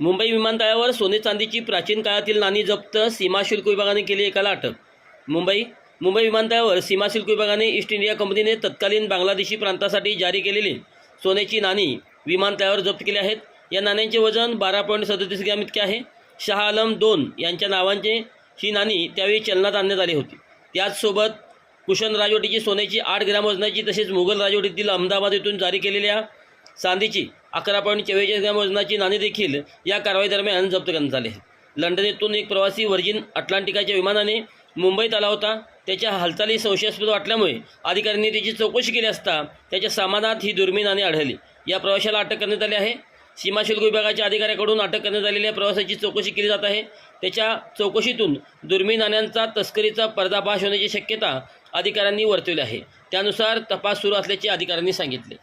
मुंबई विमानतळावर सोने चांदीची प्राचीन काळातील नाणी जप्त सीमाशुल्क विभागाने केली एकाला अटक. मुंबई मुंबई विमानतळावर सीमाशुल्क विभागाने ईस्ट इंडिया कंपनीने तत्कालीन बांगलादेशी प्रांतासाठी जारी केलेली सोन्याची नाणी विमानतळावर जप्त केली आहेत. या नाण्यांचे वजन बारा पॉईंट सदतीस ग्रॅम इतके आहे. शाह आलम दोन यांच्या नावांचे ही नाणी त्यावेळी चलनात आणण्यात आली होती. त्याचसोबत कुशन राजवटीची सोन्याची आठ ग्रॅम वजनाची तसेच मुघल राजवटीतील अहमदाबाद येथून जारी केलेल्या चांदीची अकरा पॉईंट चव्वेचाळीस ग्रॅम वजनाची नाणी देखील या कारवाई दरम्यान जप्त करण्यात झाले लंडन येथून एक प्रवासी व्हर्जिन अटलांटिकाच्या विमानाने मुंबईत आला होता. त्याच्या हालचाली संशयास्पद वाटल्यामुळे अधिकाऱ्यांनी त्याची चौकशी केली असता त्याच्या सामानात ही दुर्मिळ नाणी आढळली. या प्रवाशाला अटक करण्यात आली आहे. सीमाशुल्क विभागाच्या अधिकाऱ्याकडून अटक करण्यात आलेल्या प्रवासाची चौकशी केली जात आहे. त्याच्या चौकशीतून दुर्मिळ नाण्यांचा तस्करीचा पर्दाफाश होण्याची शक्यता अधिकाऱ्यांनी वर्तवली आहे. त्यानुसार तपास सुरू असल्याचे अधिकाऱ्यांनी सांगितले.